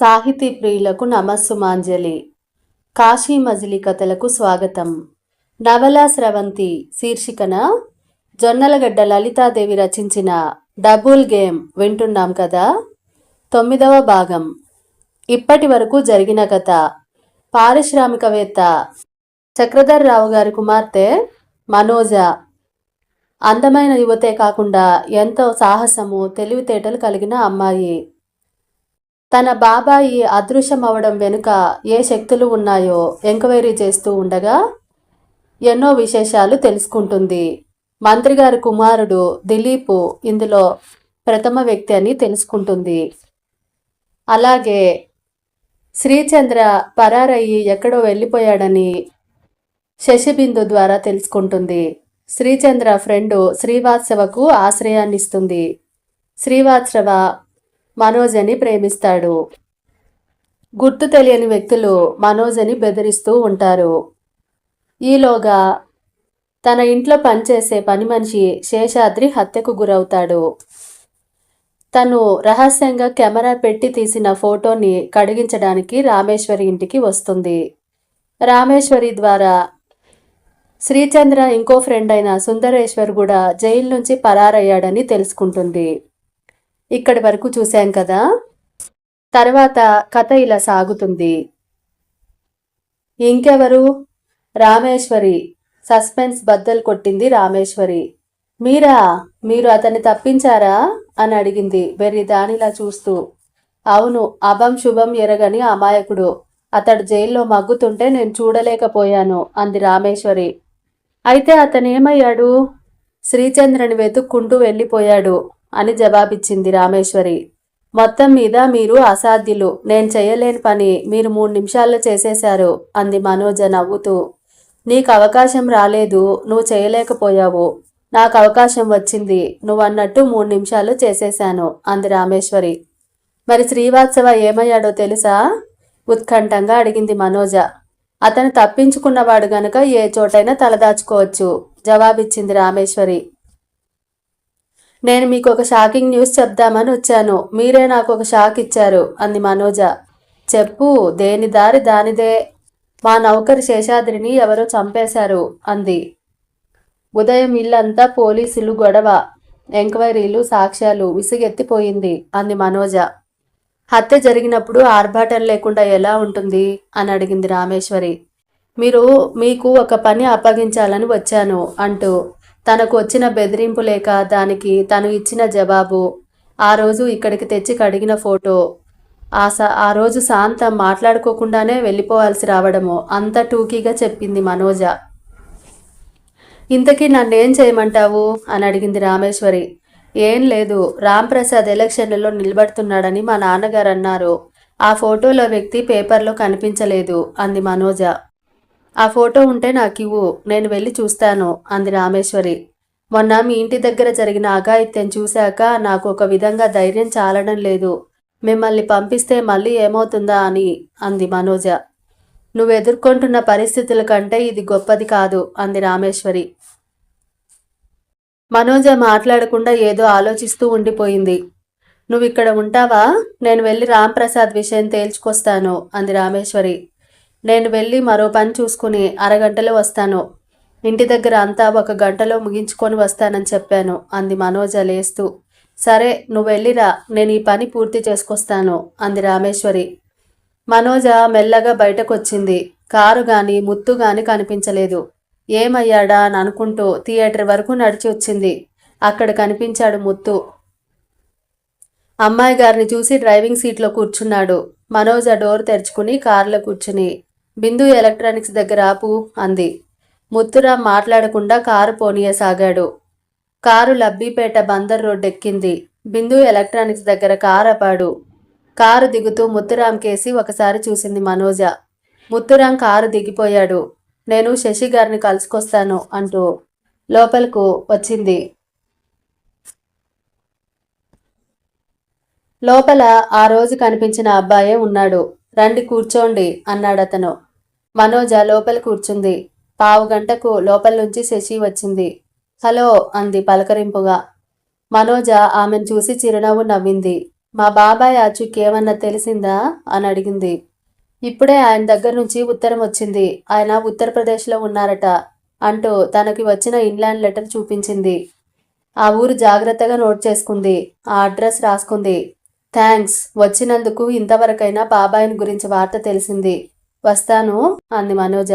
సాహితీ ప్రియులకు నమస్సుమాంజలి. కాశీ మజిలీ కథలకు స్వాగతం. నవలా స్రవంతి శీర్షికన జొన్నలగడ్డ లలితాదేవి రచించిన డబుల్ గేమ్ వింటున్నాం కదా? తొమ్మిదవ భాగం. ఇప్పటి వరకు జరిగిన కథ. పారిశ్రామికవేత్త చక్రధర్ రావు గారి కుమార్తె మనోజ. అందమైన యువతే కాకుండా ఎంతో సాహసము తెలివితేటలు కలిగిన అమ్మాయి. తన బాబాయి అదృశ్యమవడం వెనుక ఏ శక్తులు ఉన్నాయో ఎంక్వైరీ చేస్తూ ఉండగా ఎన్నో విశేషాలు తెలుసుకుంటుంది. మంత్రి గారి కుమారుడు దిలీప్ ఇందులో ప్రథమ వ్యక్తి అని తెలుసుకుంటుంది. అలాగే శ్రీచంద్ర పరారయ్యి ఎక్కడో వెళ్ళిపోయాడని శశిబిందు ద్వారా తెలుసుకుంటుంది. శ్రీచంద్ర ఫ్రెండు శ్రీవాత్సవకు ఆశ్రయాన్నిస్తుంది. శ్రీవాత్సవ మనోజ్ అని ప్రేమిస్తాడు. గుర్తు తెలియని వ్యక్తులు మనోజని బెదిరిస్తూ ఉంటారు. ఈలోగా తన ఇంట్లో పనిచేసే పని మనిషి శేషాద్రి హత్యకు గురవుతాడు. తను రహస్యంగా కెమెరా పెట్టి తీసిన ఫోటోని కడిగించడానికి రామేశ్వరి ఇంటికి వస్తుంది. రామేశ్వరి ద్వారా శ్రీచంద్ర ఇంకో ఫ్రెండ్ అయిన సుందరేశ్వర్ కూడా జైలు నుంచి పరారయ్యాడని తెలుసుకుంటుంది. ఇక్కడి వరకు చూశాం కదా. తర్వాత కథ ఇలా సాగుతుంది. ఇంకెవరు? రామేశ్వరి. సస్పెన్స్ బద్దలు కొట్టింది రామేశ్వరి. మీరా? మీరు అతన్ని తప్పించారా? అని అడిగింది వెర్రి దానిలా చూస్తూ. అవును అభం శుభం ఎరగని అమాయకుడు. అతడు జైల్లో మగ్గుతుంటే నేను చూడలేకపోయాను అంది రామేశ్వరి. అయితే అతను ఏమయ్యాడు శ్రీచంద్రని వెతుక్కుంటూ వెళ్ళిపోయాడు. అని జవాబిచ్చింది రామేశ్వరి. మొత్తం మీద మీరు అసాధ్యులు. నేను చేయలేని పని. మీరు మూడు నిమిషాల్లో చేసేశారు అంది మనోజ నవ్వుతూ. నీకు అవకాశం రాలేదు. నువ్వు చేయలేకపోయావు. నాకు అవకాశం వచ్చింది. నువ్వన్నట్టు మూడు నిమిషాలు చేసేశాను అంది రామేశ్వరి. మరి శ్రీవాత్సవ ఏమయ్యాడో తెలుసా? ఉత్కంఠంగా అడిగింది మనోజ. అతను తప్పించుకున్నవాడు గనుక ఏ చోటైనా తలదాచుకోవచ్చు జవాబిచ్చింది రామేశ్వరి. నేను మీకు ఒక షాకింగ్ న్యూస్ చెప్దామని వచ్చాను. మీరే నాకు ఒక షాక్ ఇచ్చారు అంది మనోజ. చెప్పు దేని దారి దానిదే. మా నౌకరి శేషాద్రిని ఎవరో చంపేశారు అంది. ఉదయం ఇల్లంతా పోలీసులు గొడవ. ఎంక్వైరీలు సాక్ష్యాలు విసిగెత్తిపోయింది అంది మనోజ. హత్య జరిగినప్పుడు ఆర్భాటం లేకుండా ఎలా ఉంటుంది? అని అడిగింది రామేశ్వరి. మీరు మీకు ఒక పని అప్పగించాలని వచ్చాను అంటూ తనకు వచ్చిన బెదిరింపు లేక దానికి తను ఇచ్చిన జవాబు. ఆ రోజు ఇక్కడికి తెచ్చి కడిగిన ఫోటో. ఆ స ఆ రోజు శాంత మాట్లాడుకోకుండానే వెళ్ళిపోవాల్సి రావడము అంత టూకీగా చెప్పింది మనోజ. ఇంతకీ నన్నేం చేయమంటావు? అని అడిగింది రామేశ్వరి. ఏం లేదు రాంప్రసాద్ ఎలక్షన్లలో నిలబడుతున్నాడని మా నాన్నగారు అన్నారు. ఆ ఫోటోలో వ్యక్తి పేపర్లో కనిపించలేదు అంది మనోజ. ఆ ఫోటో ఉంటే నాకు ఇవ్వు నేను వెళ్ళి చూస్తాను అంది రామేశ్వరి. మొన్న మీ ఇంటి దగ్గర జరిగిన అఘాయిత్యం చూశాక నాకు ఒక విధంగా ధైర్యం చాలడం లేదు. మిమ్మల్ని పంపిస్తే మళ్ళీ ఏమవుతుందా అని అంది మనోజ. నువ్వు ఎదుర్కొంటున్న పరిస్థితుల కంటే ఇది గొప్పది కాదు అంది రామేశ్వరి. మనోజ మాట్లాడకుండా ఏదో ఆలోచిస్తూ ఉండిపోయింది. నువ్వు ఇక్కడ ఉంటావా? నేను వెళ్ళి రాంప్రసాద్ విషయం తేల్చుకొస్తాను అంది రామేశ్వరి. నేను వెళ్ళి మరో పని చూసుకుని అరగంటలో వస్తాను. ఇంటి దగ్గర అంతా ఒక గంటలో ముగించుకొని వస్తానని చెప్పాను అంది మనోజ లేస్తూ. సరే నువ్వు వెళ్ళిరా నేను ఈ పని పూర్తి చేసుకొస్తాను అంది రామేశ్వరి. మనోజ మెల్లగా బయటకొచ్చింది. కారు గాని ముత్తు గాని కనిపించలేదు. ఏమయ్యాడా అని అనుకుంటూ థియేటర్ వరకు నడిచి వచ్చింది. అక్కడ కనిపించాడు ముత్తు. అమ్మాయి గారిని చూసి డ్రైవింగ్ సీట్లో కూర్చున్నాడు. మనోజ డోర్ తెరుచుకుని కారులో కూర్చుని బిందు ఎలక్ట్రానిక్స్ దగ్గర ఆపు అంది. ముత్తురాం మాట్లాడకుండా కారు పోనీయసాగాడు. కారు లబ్బీపేట బందర్ రోడ్ ఎక్కింది బిందు ఎలక్ట్రానిక్స్ దగ్గర కారు ఆపాడు కారు దిగుతూ ముత్తురాం కేసి ఒకసారి చూసింది మనోజ. ముత్తురాం కారు దిగిపోయాడు. నేను శశి గారిని కలుసుకొస్తాను అంటూ లోపలకు వచ్చింది. లోపల ఆ రోజు కనిపించిన అబ్బాయే ఉన్నాడు. రండి కూర్చోండి అన్నాడతను. మనోజ లోపల కూర్చుంది. పావు గంటకు లోపల నుంచి శశి వచ్చింది. హలో అంది పలకరింపుగా. మనోజ ఆమెను చూసి చిరునవ్వు నవ్వింది. మా బాబాయ్ ఆచూకి ఏమన్నా తెలిసిందా? అని అడిగింది. ఇప్పుడే ఆయన దగ్గర నుంచి ఉత్తరం వచ్చింది. ఆయన ఉత్తరప్రదేశ్లో ఉన్నారట అంటూ తనకి వచ్చిన ఇన్లాండ్ లెటర్ చూపించింది. ఆ ఊరు జాగ్రత్తగా నోట్ చేసుకుంది. ఆ అడ్రస్ రాసుకుంది. థ్యాంక్స్. వచ్చినందుకు ఇంతవరకైనా బాబాయిని గురించి వార్త తెలిసింది. వస్తాను అంది మనోజ.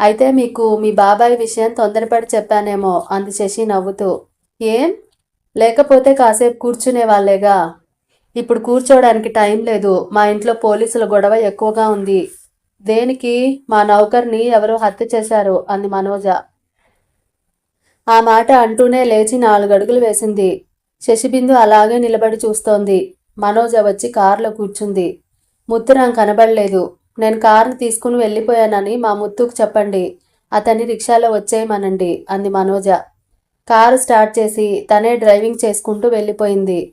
అయితే మీకు మీ బాబాయ్ విషయం తొందరపడి చెప్పానేమో అంది శశి నవ్వుతూ. ఏం? లేకపోతే కాసేపు కూర్చునే వాళ్ళేగా? ఇప్పుడు కూర్చోవడానికి టైం లేదు మా ఇంట్లో పోలీసుల గొడవ ఎక్కువగా ఉంది. దేనికి? మా నౌకర్ని ఎవరో హత్య చేశారు అంది మనోజ. ఆ మాట అంటూనే లేచి నాలుగడుగులు వేసింది. శశిబిందు అలాగే నిలబడి చూస్తోంది. మనోజ వచ్చి కారులో కూర్చుంది. ముత్తురాం కనబడలేదు. నేను కారుని తీసుకుని వెళ్ళిపోయానని మా ముత్తుకు చెప్పండి. అతన్ని రిక్షాలో వచ్చేయమనండి అంది మనోజ. కారు స్టార్ట్ చేసి తనే డ్రైవింగ్ చేసుకుంటూ వెళ్ళిపోయింది.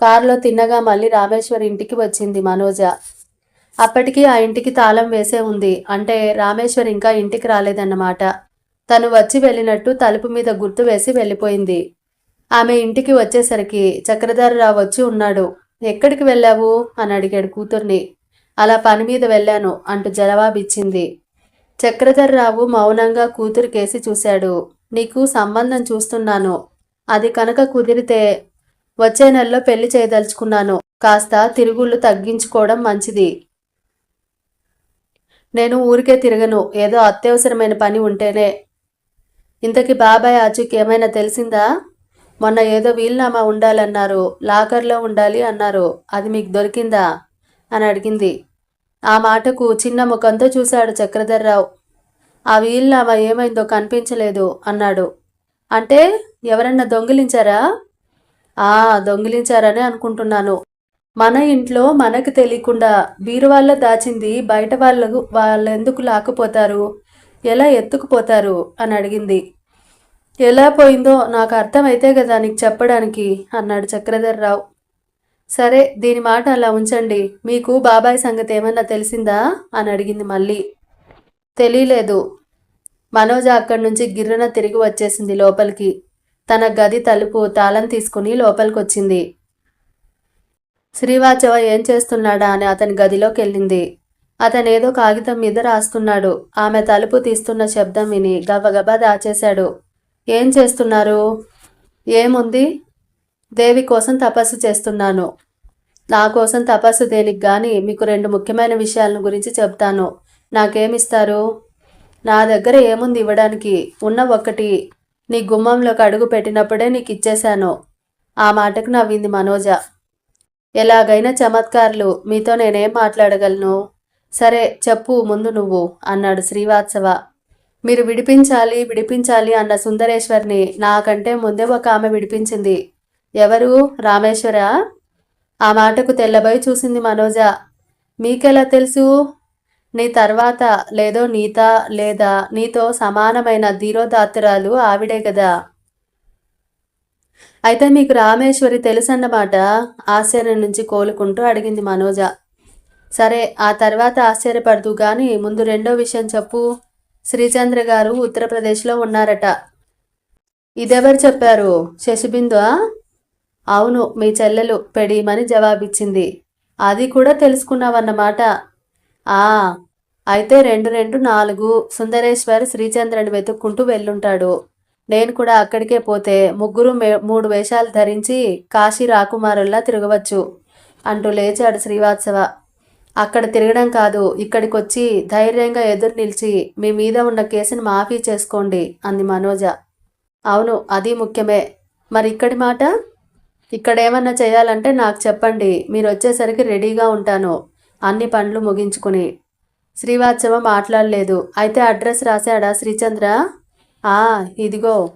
కారులో తిన్నగా మళ్ళీ రామేశ్వర్ ఇంటికి వచ్చింది మనోజ. అప్పటికి ఆ ఇంటికి తాళం వేసే ఉంది. అంటే రామేశ్వర్ ఇంకా ఇంటికి రాలేదన్నమాట. తను వచ్చి వెళ్ళినట్టు తలుపు మీద గుర్తు వేసి వెళ్ళిపోయింది. ఆమె ఇంటికి వచ్చేసరికి చక్రధరరావు వచ్చి ఉన్నాడు. ఎక్కడికి వెళ్ళావు? అని అడిగాడు కూతుర్ని. అలా పని మీద వెళ్ళాను అంటూ జవాబిచ్చింది. చక్రధర్రావు మౌనంగా కూతురికేసి చూశాడు. నీకు సంబంధం చూస్తున్నాను. అది కనుక కుదిరితే వచ్చే నెలలో పెళ్ళి చేయదలుచుకున్నాను. కాస్త తిరుగుళ్ళు తగ్గించుకోవడం మంచిది. నేను ఊరికే తిరగను. ఏదో అత్యవసరమైన పని ఉంటేనే. ఇంతకీ బాబాయ్ ఆచూకి ఏమైనా తెలిసిందా? మొన్న ఏదో వీలునామా ఉండాలన్నారు. లాకర్లో ఉండాలి అన్నారు. అది మీకు దొరికిందా? అని అడిగింది. ఆ మాటకు చిన్న ముఖంతో చూశాడు చక్రధర్రావు. ఆ వీలునామా ఏమైందో కనిపించలేదు అన్నాడు. అంటే ఎవరన్నా దొంగిలించారా? ఆ దొంగిలించారనే అనుకుంటున్నాను. మన ఇంట్లో మనకు తెలియకుండా బీరువాళ్ళ దాచింది బయట వాళ్ళకు వాళ్ళు ఎందుకు లాక్కుపోతారు? ఎలా ఎత్తుకుపోతారు? అని అడిగింది. ఎలా పోయిందో నాకు అర్థమైతే కదా నీకు చెప్పడానికి అన్నాడు చక్రధర్రావు. సరే దీని మాట అలా ఉంచండి. మీకు బాబాయ్ సంగతి ఏమన్నా తెలిసిందా? అని అడిగింది మళ్ళీ. తెలియలేదు మనోజ అక్కడి నుంచి గిర్రన తిరిగి వచ్చేసింది లోపలికి. తన గది తలుపు తాళం తీసుకుని లోపలికి వచ్చింది శ్రీవాచవ ఏం చేస్తున్నాడా అని అతని గదిలోకి వెళ్ళింది. అతనేదో కాగితం మీద రాస్తున్నాడు. ఆమె తలుపు తీస్తున్న శబ్దం విని గబగబా దాచేశాడు. ఏం చేస్తున్నారు? ఏముంది? దేవి కోసం తపస్సు చేస్తున్నాను. నా కోసం తపస్సు దేనికి కానీ మీకు రెండు ముఖ్యమైన విషయాలను గురించి చెప్తాను. నాకేమిస్తారు? నా దగ్గర ఏముంది ఇవ్వడానికి? ఉన్న ఒక్కటి నీ గుమ్మంలోకి అడుగు పెట్టినప్పుడే నీకు ఇచ్చేశాను ఆ మాటకు నవ్వింది మనోజ. ఎలాగైనా చమత్కారులు మీతో నేనేం మాట్లాడగలను? సరే చెప్పు ముందు నువ్వు అన్నాడు శ్రీవాత్సవ. మీరు విడిపించాలి విడిపించాలి అన్న సుందరేశ్వర్ని నాకంటే ముందే ఒక ఆమె విడిపించింది. ఎవరు? రామేశ్వర? ఆ మాటకు తెల్లబోయి చూసింది మనోజ. మీకెలా తెలుసు? నీ తర్వాత లేదో నీత లేదా నీతో సమానమైన ధీరోదాత్తరాలు ఆవిడే కదా అయితే మీకు రామేశ్వరి తెలుసన్నమాట ఆశ్చర్యం నుంచి కోలుకుంటూ అడిగింది మనోజ. సరే ఆ తర్వాత ఆశ్చర్యపడదు గాని ముందు రెండో విషయం చెప్పు. శ్రీచంద్ర గారు ఉత్తరప్రదేశ్లో ఉన్నారట. ఇదెవరు చెప్పారు? శశిబిందు అవును మీ చెల్లెలు పెడీమని జవాబిచ్చింది. అది కూడా తెలుసుకున్నావన్నమాట. ఆ అయితే రెండు రెండు నాలుగు సుందరేశ్వర్ శ్రీచంద్రని వెతుక్కుంటూ వెళ్ళుంటాడు. నేను కూడా అక్కడికే పోతే ముగ్గురు మూడు వేషాలు ధరించి కాశీ రాకుమారుల్లా తిరగవచ్చు అంటూ లేచాడు శ్రీవాత్సవ. అక్కడ తిరగడం కాదు ఇక్కడికి వచ్చి ధైర్యంగా ఎదురు నిలిచి మీ మీద ఉన్న కేసును మాఫీ చేసుకోండి అంది మనోజ. అవును అది ముఖ్యమే. మరి ఇక్కడి మాట? ఇక్కడ ఏమన్నా చేయాలంటే నాకు చెప్పండి. మీరు వచ్చేసరికి రెడీగా ఉంటాను. అన్ని పనులు ముగించుకుని. శ్రీవాత్సవ మాట్లాడలేదు. అయితే అడ్రస్ రాశాడా శ్రీచంద్ర? ఆ ఇదిగో.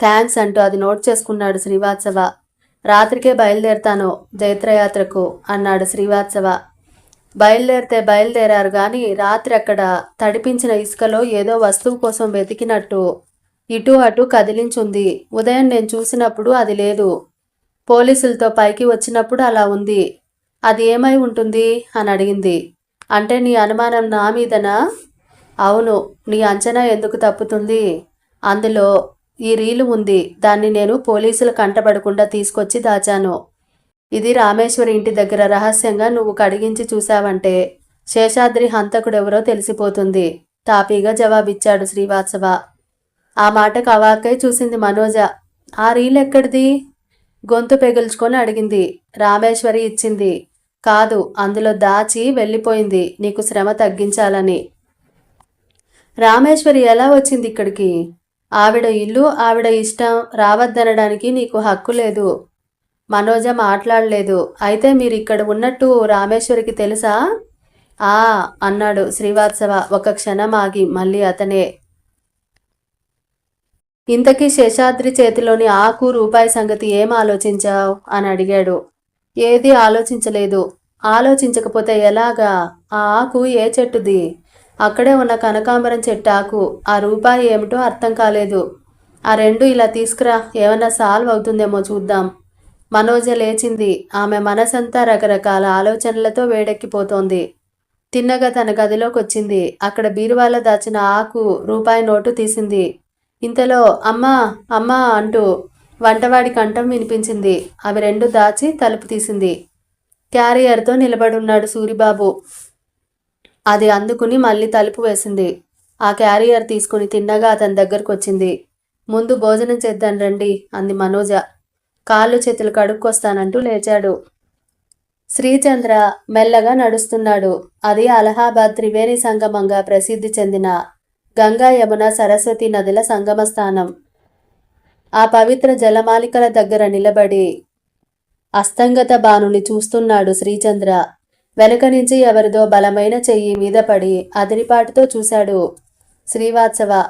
థ్యాంక్స్ అంటూ అది నోట్ చేసుకున్నాడు శ్రీవాత్సవ. రాత్రికే బయలుదేరుతాను జైత్రయాత్రకు అన్నాడు శ్రీవాత్సవ. బయలుదేరితే బయలుదేరారు కానీ రాత్రి అక్కడ తడిపించిన ఇసుకలో ఏదో వస్తువు కోసం వెతికినట్టు ఇటు అటు కదిలించుంది. ఉదయం నేను చూసినప్పుడు అది లేదు. పోలీసులతో పైకి వచ్చినప్పుడు అలా ఉంది. అది ఏమై ఉంటుంది? అని అడిగింది. అంటే నీ అనుమానం నా మీదనా? అవును నీ అంచనా ఎందుకు తప్పుతుంది? అందులో ఈ రీలు ఉంది. దాన్ని నేను పోలీసులు కంటపడకుండా తీసుకొచ్చి దాచాను. ఇది రామేశ్వరి ఇంటి దగ్గర రహస్యంగా నువ్వు కడిగించి చూశావంటే శేషాద్రి హంతకుడెవరో తెలిసిపోతుంది. తాపీగా జవాబిచ్చాడు శ్రీవాత్సవ. ఆ మాటకు అవాకై చూసింది మనోజ. ఆ రీల్ ఎక్కడిది గొంతు పెగుల్చుకొని అడిగింది. రామేశ్వరి ఇచ్చింది. కాదు అందులో దాచి వెళ్ళిపోయింది. నీకు శ్రమ తగ్గించాలని. రామేశ్వరి ఎలా వచ్చింది ఇక్కడికి? ఆవిడ ఇల్లు ఆవిడ ఇష్టం. రావద్దనడానికి నీకు హక్కు లేదు. మనోజ మాట్లాడలేదు. అయితే మీరు ఇక్కడ ఉన్నట్టు రామేశ్వరికి తెలుసా? ఆ అన్నాడు శ్రీవాత్సవ. ఒక క్షణం ఆగి మళ్ళీ అతనే ఇంతకీ శేషాద్రి చేతిలోని ఆకు రూపాయి సంగతి ఏం ఆలోచించావు? అని అడిగాడు. ఏది ఆలోచించలేదు. ఆలోచించకపోతే ఎలాగా? ఆ ఆకు ఏ చెట్టుది? అక్కడే ఉన్న కనకాంబరం చెట్టు ఆకు ఆ రూపాయి ఏమిటో అర్థం కాలేదు. ఆ రెండు ఇలా తీసుకురా. ఏమన్నా సాల్వ్ అవుతుందేమో చూద్దాం. మనోజ లేచింది. ఆమె మనసంతా రకరకాల ఆలోచనలతో వేడెక్కిపోతోంది. తిన్నగా తన గదిలోకి వచ్చింది అక్కడ బీరువాలో దాచిన ఆకు రూపాయి నోటు తీసింది. ఇంతలో అమ్మా అమ్మా అంటూ వంటవాడి కంఠం వినిపించింది. అవి రెండు దాచి తలుపు తీసింది. క్యారియర్తో నిలబడున్నాడు సూరిబాబు. అది అందుకుని మళ్ళీ తలుపు వేసింది. ఆ క్యారియర్ తీసుకుని తిన్నగా అతని దగ్గరకు వచ్చింది ముందు భోజనం చేద్దాం రండి అంది మనోజ. కాళ్ళు చేతులు కడుక్కొస్తానంటూ లేచాడు. శ్రీచంద్ర మెల్లగా నడుస్తున్నాడు. అది అలహాబాద్ త్రివేణి సంగమంగా ప్రసిద్ధి చెందిన గంగా యమున సరస్వతి నదుల సంగమ స్థానం ఆ పవిత్ర జలమాలికల దగ్గర నిలబడి అస్తంగత బాణుని చూస్తున్నాడు శ్రీచంద్ర. వెనక నుంచి ఎవరిదో బలమైన చెయ్యి మీద పడి అదిరిపాటుతో చూశాడు శ్రీవాత్సవ.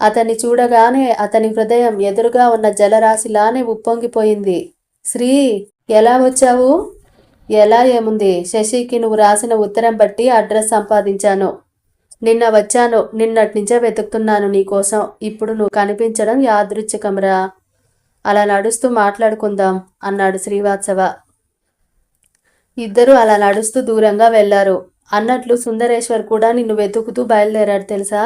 అతన్ని చూడగానే అతని హృదయం ఎదురుగా ఉన్న జలరాశిలానే ఉప్పొంగిపోయింది. శ్రీ ఎలా వచ్చావు? ఎలా ఏముంది? శశికి నువ్వు రాసిన ఉత్తరం బట్టి అడ్రస్ సంపాదించాను. నిన్న వచ్చాను. నిన్నటి నుంచే వెతుకుతున్నాను నీకోసం ఇప్పుడు నువ్వు కనిపించడం యాదృచ్ఛికంరా అలా నడుస్తూ మాట్లాడుకుందాం అన్నాడు శ్రీవాత్సవ. ఇద్దరూ అలా నడుస్తూ దూరంగా వెళ్ళారు. అన్నట్లు సుందరేశ్వర్ కూడా నిన్ను వెతుకుతూ బయలుదేరాడు తెలుసా?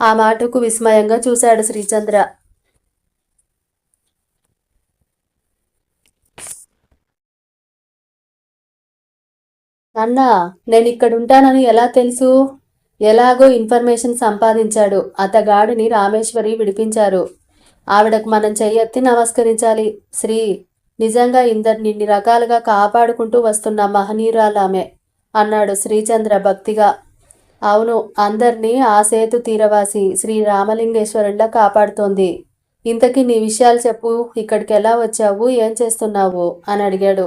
ఆ మాటకు విస్మయంగా చూశాడు శ్రీచంద్ర. అన్నా నేను ఇక్కడ ఉంటానని ఎలా తెలుసు? ఎలాగో ఇన్ఫర్మేషన్ సంపాదించాడు. అతగాడిని రామేశ్వరి విడిపించారు. ఆవిడకు మనం చెయ్యెత్తి నమస్కరించాలి. శ్రీ నిజంగా ఇందరు నిన్ని రకాలుగా కాపాడుకుంటూ వస్తున్న మహనీయురాలామె అన్నాడు శ్రీచంద్ర భక్తిగా. అవును అందరినీ ఆ సేతు తీరవాసి శ్రీ రామలింగేశ్వరుల్లా కాపాడుతోంది. ఇంతకీ నీ విషయాలు చెప్పు ఇక్కడికి ఎలా వచ్చావు ఏం చేస్తున్నావు అని అడిగాడు.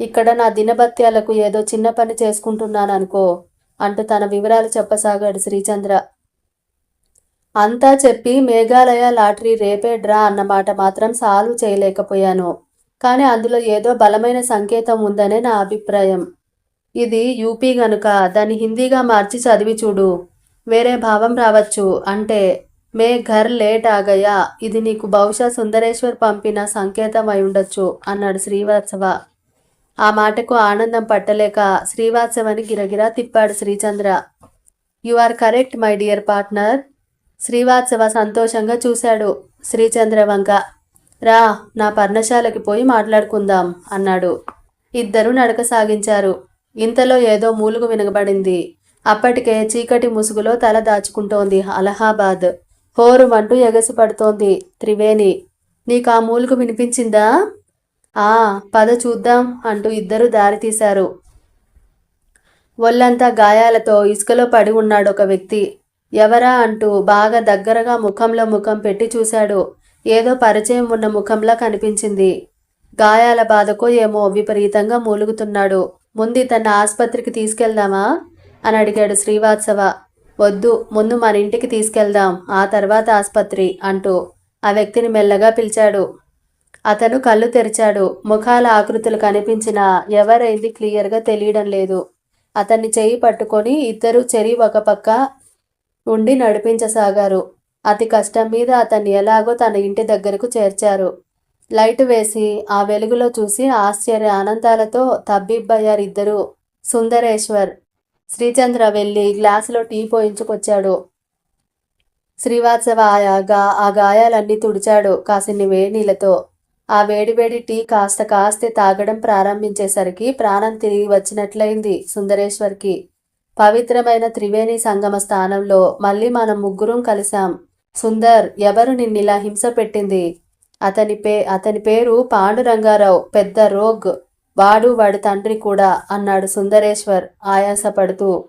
ఇక్కడ నా దినభత్యాలకు ఏదో చిన్న పని చేసుకుంటున్నాను అనుకో అంటూ తన వివరాలు చెప్పసాగాడు శ్రీచంద్ర. అంతా చెప్పి మేఘాలయ లాటరీ రేపే డ్రా అన్నమాట మాత్రం సాల్వ్ చేయలేకపోయాను. కానీ అందులో ఏదో బలమైన సంకేతం ఉందనే నా అభిప్రాయం. ఇది యూపీ గనుక దాన్ని హిందీగా మార్చి చదివి చూడు. వేరే భావం రావచ్చు. అంటే మే ఘర్ లేట్ ఆగయా. ఇది నీకు బహుశా సుందరేశ్వర్ పంపిన సంకేతం అయి ఉండొచ్చు అన్నాడు శ్రీవాత్సవ. ఆ మాటకు ఆనందం పట్టలేక శ్రీవాత్సవని గిరగిరా తిప్పాడు Srichandra. You are correct my dear partner Srivatsava సంతోషంగా చూశాడు శ్రీచంద్ర వంక. రా నా పర్ణశాలకి పోయి మాట్లాడుకుందాం అన్నాడు. ఇద్దరూ నడక సాగించారు. ఇంతలో ఏదో మూలుగు వినగబడింది అప్పటికే చీకటి ముసుగులో తల దాచుకుంటోంది అలహాబాద్. హోరుమంటూ ఎగసిపడుతోంది త్రివేణి. నీకు ఆ మూలుగు వినిపించిందా? ఆ పద చూద్దాం అంటూ ఇద్దరు దారి తీశారు. ఒళ్ళంతా గాయాలతో ఇసుకలో పడి ఉన్నాడు ఒక వ్యక్తి. ఎవరా అంటూ బాగా దగ్గరగా ముఖంలో ముఖం పెట్టి చూశాడు. ఏదో పరిచయం ఉన్న ముఖంలా కనిపించింది. గాయాల బాధకో ఏమో విపరీతంగా మూలుగుతున్నాడు. ముందు తన ఆసుపత్రికి తీసుకెళ్దామా? అని అడిగాడు శ్రీవాత్సవ. వద్దు ముందు మన ఇంటికి తీసుకెళ్దాం ఆ తర్వాత ఆసుపత్రి అంటూ ఆ వ్యక్తిని మెల్లగా పిలిచాడు. అతను కళ్ళు తెరిచాడు. ముఖాల ఆకృతులు కనిపించినా ఎవరైంది క్లియర్గా తెలియడం లేదు. అతన్ని చేయి పట్టుకొని ఇద్దరు చెరి ఒక పక్క ఉండి నడిపించసాగారు. అతి కష్టం మీద అతన్ని ఎలాగో తన ఇంటి దగ్గరకు చేర్చారు. లైట్ వేసి ఆ వెలుగులో చూసి ఆశ్చర్య ఆనందాలతో తబ్బిబ్బయ్యారు ఇద్దరు సుందరేశ్వర్ శ్రీచంద్ర వెళ్ళి గ్లాసులో టీ పోయించుకొచ్చాడు. శ్రీవాత్సవ ఆయా గా ఆ గాయాలన్నీ తుడిచాడు కాసిన్ని వేడి నీళ్ళతో. ఆ వేడివేడి టీ కాస్త కాస్తే తాగడం ప్రారంభించేసరికి ప్రాణం తిరిగి వచ్చినట్లయింది సుందరేశ్వర్కి. పవిత్రమైన త్రివేణి సంగమ స్థానంలో మళ్ళీ మనం ముగ్గురం కలిశాం. సుందర్ ఎవరు నిన్నిలా హింస పెట్టింది? అతని పే అతని పేరు పాండురంగారావు పెద్ద రోగ్. వాడు వాడి తండ్రి కూడా అన్నాడు సుందరేశ్వర్ ఆయాసపడుతూ.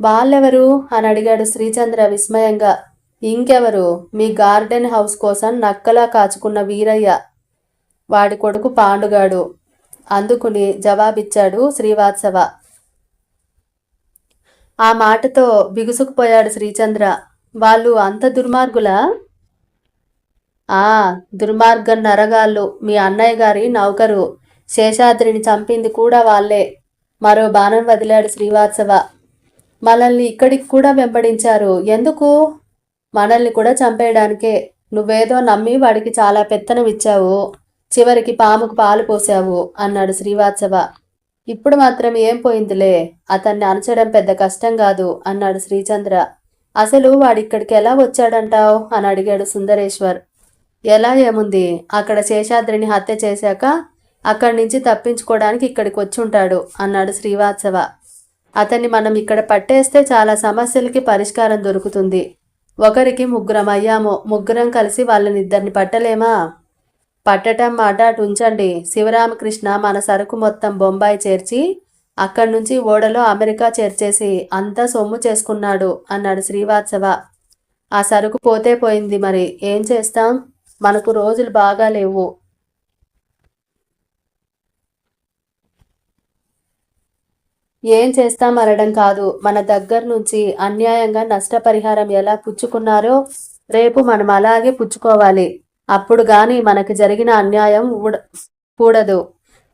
వాళ్ళెవరు? అని అడిగాడు శ్రీచంద్ర విస్మయంగా. ఇంకెవరు? మీ గార్డెన్ హౌస్ కోసం నక్కలా కాచుకున్న వీరయ్య. వాడి కొడుకు పాండుగాడు. అందుకుని జవాబిచ్చాడు శ్రీవాత్సవ. ఆ మాటతో బిగుసుకుపోయాడు శ్రీచంద్ర. వాళ్ళు అంత దుర్మార్గులా? ఆ దుర్మార్గం నరగాళ్ళు మీ అన్నయ్య గారి నౌకరు. శేషాద్రిని చంపింది కూడా వాళ్ళే. మరో బాణం వదిలాడు శ్రీవాత్సవ. మనల్ని ఇక్కడికి కూడా వెంబడించారు. ఎందుకు? మనల్ని కూడా చంపేయడానికే. నువ్వేదో నమ్మి వాడికి చాలా పెత్తనం ఇచ్చావు చివరికి పాముకు పాలు పోసావు అన్నాడు శ్రీవాత్సవ. ఇప్పుడు మాత్రం ఏం పోయిందిలే? అతన్ని అణచడం పెద్ద కష్టం కాదు అన్నాడు శ్రీచంద్ర. అసలు వాడిక్కడికి ఎలా వచ్చాడంటావు? అని అడిగాడు సుందరేశ్వర్. ఎలా ఏముంది? అక్కడ శేషాద్రిని హత్య చేశాక అక్కడి నుంచి తప్పించుకోవడానికి ఇక్కడికి వచ్చి ఉంటాడు అన్నాడు శ్రీవాత్సవ. అతన్ని మనం ఇక్కడ పట్టేస్తే చాలా సమస్యలకి పరిష్కారం దొరుకుతుంది. ఒకరికి ముగ్గురం అయ్యాము ముగ్గురం కలిసి వాళ్ళని ఇద్దరిని పట్టలేమా? పట్టటం మాట అటు ఉంచండి. శివరామకృష్ణ మన సరుకు మొత్తం బొంబాయి చేర్చి అక్కడి నుంచి ఓడలో అమెరికా చేర్చేసి అంతా సొమ్ము చేసుకున్నాడు అన్నాడు శ్రీవాత్సవ. ఆ సరుకు పోతే పోయింది మరి. ఏం చేస్తాం? మనకు రోజులు బాగా లేవు. ఏం చేస్తాం అనడం కాదు. మన దగ్గర నుంచి అన్యాయంగా నష్టపరిహారం ఎలా పుచ్చుకున్నారో రేపు మనం అలాగే పుచ్చుకోవాలి. అప్పుడు గాని మనకు జరిగిన అన్యాయం ఊడ- కూడదు.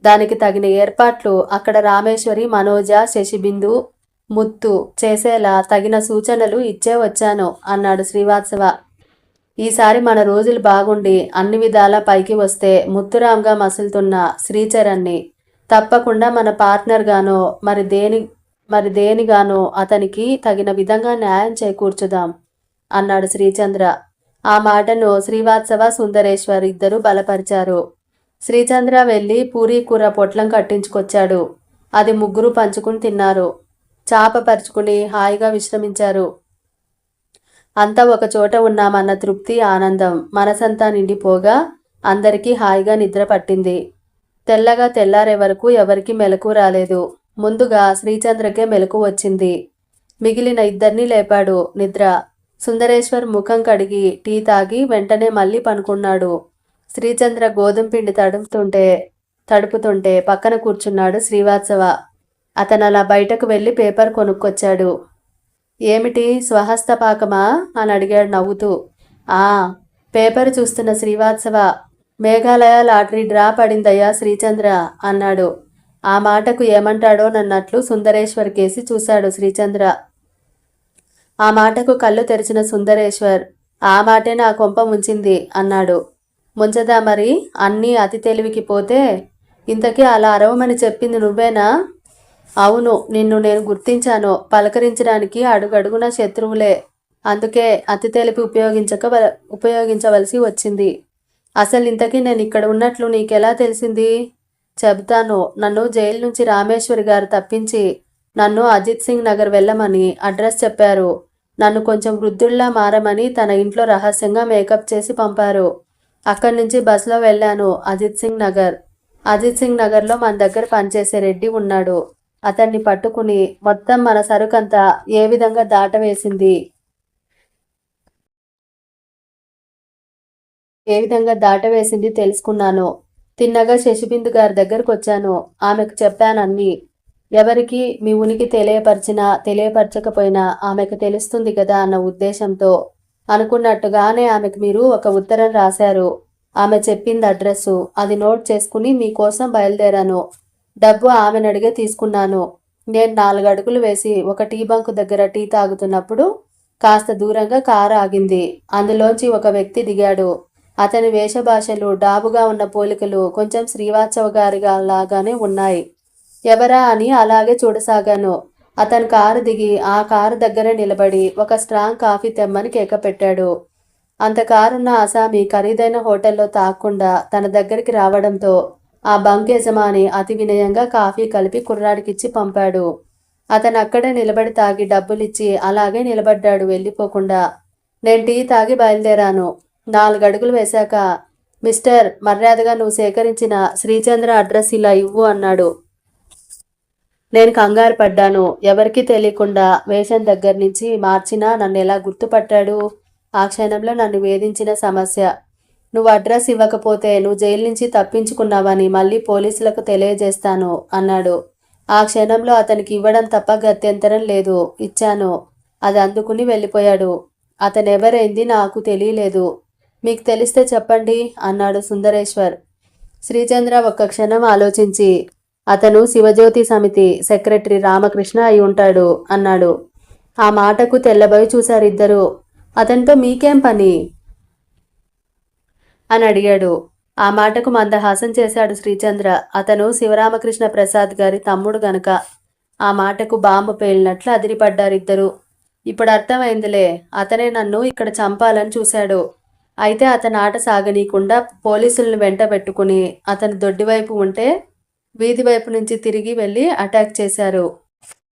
దానికి తగిన ఏర్పాట్లు అక్కడ రామేశ్వరి మనోజ శశిబిందు ముత్తు చేసేలా తగిన సూచనలు ఇచ్చే వచ్చాను అన్నాడు శ్రీవాత్సవ. ఈసారి మన రోజులు బాగుండి అన్ని విధాల పైకి వస్తే ముత్తురాంగా మసులుతున్న శ్రీచరణ్ని తప్పకుండా మన పార్ట్నర్గానో మరి దేని మరి దేనిగానో అతనికి తగిన విధంగా న్యాయం చేకూర్చుదాం అన్నాడు శ్రీచంద్ర. ఆ మాటను శ్రీవాత్సవ సుందరేశ్వర్ ఇద్దరు బలపరిచారు. శ్రీచంద్ర వెళ్ళి పూరీ కూర పొట్లం కట్టించుకొచ్చాడు. అది ముగ్గురు పంచుకుని తిన్నారు. చాప పరుచుకుని హాయిగా విశ్రమించారు. అంతా ఒక చోట ఉన్నామన్న తృప్తి ఆనందం మనసంతా నిండిపోగా అందరికీ హాయిగా నిద్ర పట్టింది. తెల్లగా తెల్లారే వరకు ఎవరికి మెలకు రాలేదు. ముందుగా శ్రీచంద్రకే మెలకు వచ్చింది. మిగిలిన ఇద్దరినీ లేపాడు నిద్ర. సుందరేశ్వర్ ముఖం కడిగి టీ తాగి వెంటనే మళ్ళీ పనుకున్నాడు. శ్రీచంద్ర గోధుమ పిండి తడుపుతుంటే తడుపుతుంటే పక్కన కూర్చున్నాడు శ్రీవాత్సవ. అతను అలా బయటకు వెళ్ళి పేపర్ కొనుక్కొచ్చాడు. ఏమిటి స్వహస్త పాకమా? అని అడిగాడు నవ్వుతూ. ఆ పేపర్ చూస్తున్న శ్రీవాత్సవ. మేఘాలయ లాటరీ డ్రా పడిందయ్యా శ్రీచంద్ర అన్నాడు. ఆ మాటకు ఏమంటాడో నన్నట్లు సుందరేశ్వర్ కేసి చూశాడు శ్రీచంద్ర. ఆ మాటకు కళ్ళు తెరిచిన సుందరేశ్వర్ ఆ మాటే నా కొంప ముంచింది అన్నాడు. ముంచదా మరి? అన్నీ అతి తెలివికి పోతే? ఇంతకీ అలా అరవమని చెప్పింది నువ్వేనా? అవును నిన్ను నేను గుర్తించాను. పలకరించడానికి అడుగడుగున శత్రువులే. అందుకే అతి తెలిపి ఉపయోగించక ఉపయోగించవలసి వచ్చింది. అసలు ఇంతకీ నేను ఇక్కడ ఉన్నట్లు నీకెలా తెలిసింది? చెబుతాను. నన్ను జైలు నుంచి రామేశ్వరి గారు తప్పించి నన్ను అజిత్ సింగ్ నగర్ వెళ్ళమని అడ్రస్ చెప్పారు. నన్ను కొంచెం వృద్ధుల్లా మారమని తన ఇంట్లో రహస్యంగా మేకప్ చేసి పంపారు. అక్కడి నుంచి బస్సులో వెళ్ళాను అజిత్ సింగ్ నగర్. అజిత్ సింగ్ నగర్లో మన దగ్గర పనిచేసే రెడ్డి ఉన్నాడు. అతన్ని పట్టుకుని మొత్తం మన సరుకంతా ఏ విధంగా దాటవేసింది? ఏ విధంగా దాటవేసింది తెలుసుకున్నాను. తిన్నగా శశిబిందు గారి దగ్గరకు వచ్చాను ఆమెకు చెప్పానన్నీ. ఎవరికి మీ ఉనికి తెలియపరిచినా తెలియపరచకపోయినా ఆమెకు తెలుస్తుంది కదా అన్న ఉద్దేశంతో అనుకున్నట్టుగానే ఆమెకు మీరు ఒక ఉత్తరం రాశారు. ఆమె చెప్పింది అడ్రస్సు. అది నోట్ చేసుకుని మీకోసం బయలుదేరాను. డబ్బు ఆమెను అడిగే తీసుకున్నాను. నేను నాలుగు అడుగులు వేసి ఒక టీ బంకు దగ్గర టీ తాగుతున్నప్పుడు కాస్త దూరంగా కారు ఆగింది. అందులోంచి ఒక వ్యక్తి దిగాడు. అతని వేషభాషలు డాబుగా ఉన్న పోలికలు కొంచెం శ్రీవాత్సవ గారిగా లాగానే ఉన్నాయి. ఎవరా అని అలాగే చూడసాగాను. అతను కారు దిగి ఆ కారు దగ్గర నిలబడి ఒక స్ట్రాంగ్ కాఫీ తెమ్మని కేక పెట్టాడు. అంత కారున్న ఆసామి ఖరీదైన హోటల్లో తాకుండా తన దగ్గరికి రావడంతో ఆ బంక్ యజమాని అతి వినయంగా కాఫీ కలిపి కుర్రాడికిచ్చి పంపాడు. అతను అక్కడే నిలబడి తాగి డబ్బులిచ్చి అలాగే నిలబడ్డాడు వెళ్ళిపోకుండా. నేను టీ తాగి బయలుదేరాను. నాలుగడుగులు వేశాక మిస్టర్ మర్యాదగా నువ్వు సేకరించిన శ్రీచంద్ర అడ్రస్ ఇలా ఇవ్వు అన్నాడు. నేను కంగారు పడ్డాను. ఎవరికీ తెలియకుండా వేషం దగ్గర నుంచి మార్చినా నన్ను ఎలా గుర్తుపట్టాడు? ఆ క్షణంలో నన్ను వేధించిన సమస్య. నువ్వు అడ్రస్ ఇవ్వకపోతే నువ్వు జైలు నుంచి తప్పించుకున్నావని మళ్ళీ పోలీసులకు తెలియజేస్తాను అన్నాడు. ఆ క్షణంలో అతనికి ఇవ్వడం తప్ప గత్యంతరం లేదు. ఇచ్చాను. అది అందుకుని వెళ్ళిపోయాడు. అతను ఎవరైంది నాకు తెలియలేదు. మీకు తెలిస్తే చెప్పండి అన్నాడు సుందరేశ్వర్. శ్రీచంద్ర ఒక్క క్షణం ఆలోచించి అతను శివజ్యోతి సమితి సెక్రటరీ రామకృష్ణ అయి ఉంటాడు అన్నాడు. ఆ మాటకు తెల్లబోయి చూశారిద్దరు. అతనితో మీకేం పని? అని అడిగాడు. ఆ మాటకు మందహాసం చేశాడు శ్రీచంద్ర. అతను శివరామకృష్ణ ప్రసాద్ గారి తమ్ముడు గనక. ఆ మాటకు బాంబు పేలినట్లు అదిరిపడ్డారిద్దరు. ఇప్పుడు అర్థమైందిలే అతనే నన్ను ఇక్కడ చంపాలని చూశాడు. అయితే అతని ఆట సాగనీయకుండా పోలీసులను వెంట పెట్టుకుని అతని దొడ్డివైపు ఉంటే వీధి వైపు నుంచి తిరిగి వెళ్ళి అటాక్ చేశారు.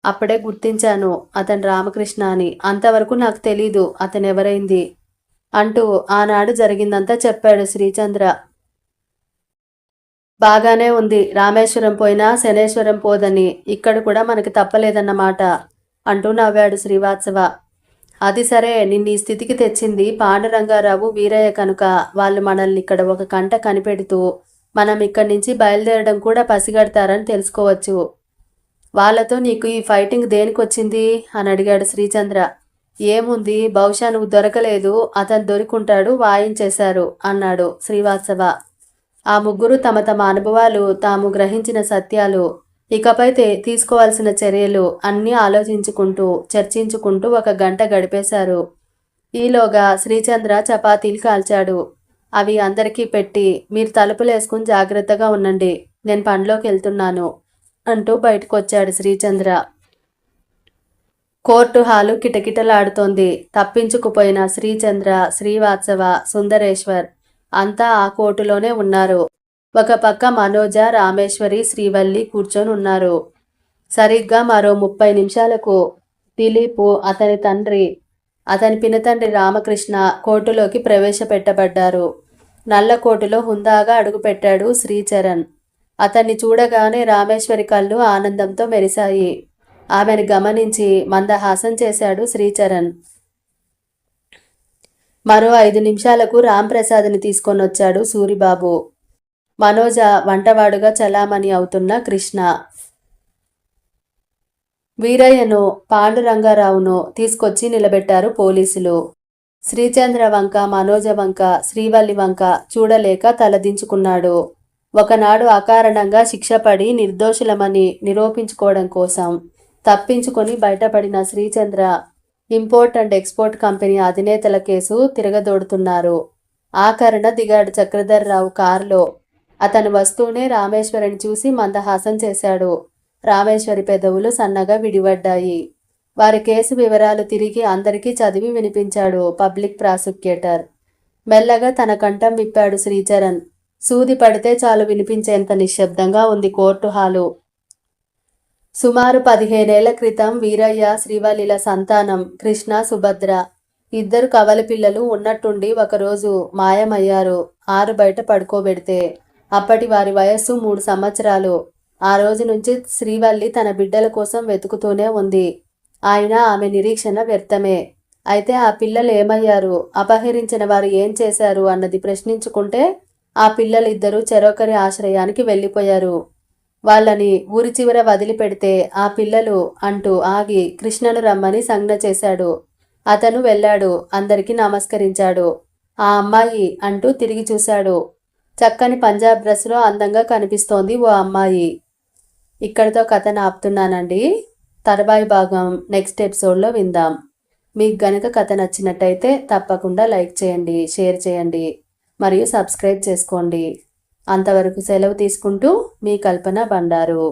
అప్పుడే గుర్తించాను అతను రామకృష్ణ అని. అంతవరకు నాకు తెలీదు అతను ఎవరైంది అంటూ ఆనాడు జరిగిందంతా చెప్పాడు శ్రీచంద్ర. బాగానే ఉంది రామేశ్వరం పోయినా శనేశ్వరం పోదని. ఇక్కడ కూడా మనకి తప్పలేదన్నమాట అంటూ నవ్వాడు శ్రీవాత్సవ. అది సరే నిన్న ఈ స్థితికి తెచ్చింది పాండురంగారావు వీరయ్య కనుక. వాళ్ళు మనల్ని ఇక్కడ ఒక కంట కనిపెడుతూ మనం ఇక్కడి నుంచి బయలుదేరడం కూడా పసిగడతారని తెలుసుకోవచ్చు. వాళ్ళతో నీకు ఈ ఫైటింగ్ దేనికొచ్చింది? అని అడిగాడు శ్రీచంద్ర. ఏముంది? బహుశా నువ్వు దొరకలేదు. అతను దొరికుంటాడు వాయించేశారు అన్నాడు శ్రీవాత్సవ. ఆ ముగ్గురు తమ తమ అనుభవాలు తాము గ్రహించిన సత్యాలు ఇకపై తీసుకోవాల్సిన చర్యలు అన్నీ ఆలోచించుకుంటూ చర్చించుకుంటూ ఒక గంట గడిపేశారు. ఈలోగా శ్రీచంద్ర చపాతీలు కాల్చాడు. అవి అందరికీ పెట్టి మీరు తలుపులు వేసుకుని జాగ్రత్తగా ఉండండి. నేను పనిలోకి వెళ్తున్నాను అంటూ బయటకు వచ్చాడు శ్రీచంద్ర. కోర్టు హాలు కిటకిటలాడుతోంది. తప్పించుకుపోయిన శ్రీచంద్ర శ్రీవాత్సవ సుందరేశ్వర్ అంతా ఆ కోర్టులోనే ఉన్నారు. ఒక పక్క మనోజ రామేశ్వరి శ్రీవల్లి కూర్చొని ఉన్నారు. సరిగ్గా మరో ముప్పై నిమిషాలకు దిలీపు అతని తండ్రి అతని పినతండ్రి రామకృష్ణ కోర్టులోకి ప్రవేశపెట్టబడ్డారు. నల్ల కోటులో హుందాగా అడుగుపెట్టాడు శ్రీచరణ్. అతన్ని చూడగానే రామేశ్వరి కళ్ళు ఆనందంతో మెరిశాయి. ఆమెను గమనించి మందహాసం చేశాడు శ్రీచరణ్. మరో ఐదు నిమిషాలకు రాంప్రసాద్ని తీసుకొని వచ్చాడు సూరిబాబు. మనోజ వంటవాడుగా చలామణి అవుతున్న కృష్ణ. వీరయ్యను పాండురంగారావును తీసుకొచ్చి నిలబెట్టారు పోలీసులు. శ్రీచంద్ర వంక మనోజ వంక శ్రీవల్లి వంక చూడలేక తలదించుకున్నాడు. ఒకనాడు అకారణంగా శిక్షపడి నిర్దోషులమని నిరూపించుకోవడం కోసం తప్పించుకొని బయటపడిన Srichandra import and export company అధినేతల case తిరగదోడుతున్నారు. ఆకరణ దిగాడు చక్రధర్రావు కారులో. అతను వస్తూనే రామేశ్వరిని చూసి మందహాసం చేశాడు. రామేశ్వరి పెదవులు సన్నగా విడివడ్డాయి వారి కేసు వివరాలు తిరిగి అందరికీ చదివి వినిపించాడు పబ్లిక్ ప్రాసిక్యూటర్. మెల్లగా తన కంఠం విప్పాడు శ్రీచరణ్. సూది పడితే చాలు వినిపించేంత నిశ్శబ్దంగా ఉంది కోర్టు హాలు. సుమారు పదిహేనేళ్ళ క్రితం వీరయ్య శ్రీవల్లిల సంతానం కృష్ణ సుభద్ర. ఇద్దరు కవల పిల్లలు ఉన్నట్టుండి ఒకరోజు మాయమయ్యారు. ఆరు బయట పడుకోబెడితే. అప్పటి వారి వయస్సు మూడు సంవత్సరాలు. ఆ రోజు నుంచి శ్రీవల్లి తన బిడ్డల కోసం వెతుకుతూనే ఉంది. ఆయన ఆమె నిరీక్షణ వ్యర్థమే. అయితే ఆ పిల్లలు ఏమయ్యారు? అపహరించిన వారు ఏం చేశారు అన్నది ప్రశ్నించుకుంటే ఆ పిల్లలిద్దరూ చెరొకరి ఆశ్రయానికి వెళ్ళిపోయారు. వాళ్ళని ఊరి చివర వదిలిపెడితే ఆ పిల్లలు అంటూ ఆగి కృష్ణను రమ్మని సంజ్ఞ చేశాడు. అతను వెళ్ళాడు అందరికీ నమస్కరించాడు. ఆ అమ్మాయి అంటూ తిరిగి చూశాడు. చక్కని పంజాబ్ డ్రెస్లో అందంగా కనిపిస్తోంది ఓ అమ్మాయి. ఇక్కడితో కథను ఆపుతున్నానండి తర్వాయి భాగం నెక్స్ట్ ఎపిసోడ్లో విందాం. మీకు గనక కథ నచ్చినట్టయితే తప్పకుండా లైక్ చేయండి షేర్ చేయండి మరియు సబ్స్క్రైబ్ చేసుకోండి. అంతవరకు సెలవు తీసుకుంటూ మీ కల్పన బండారు.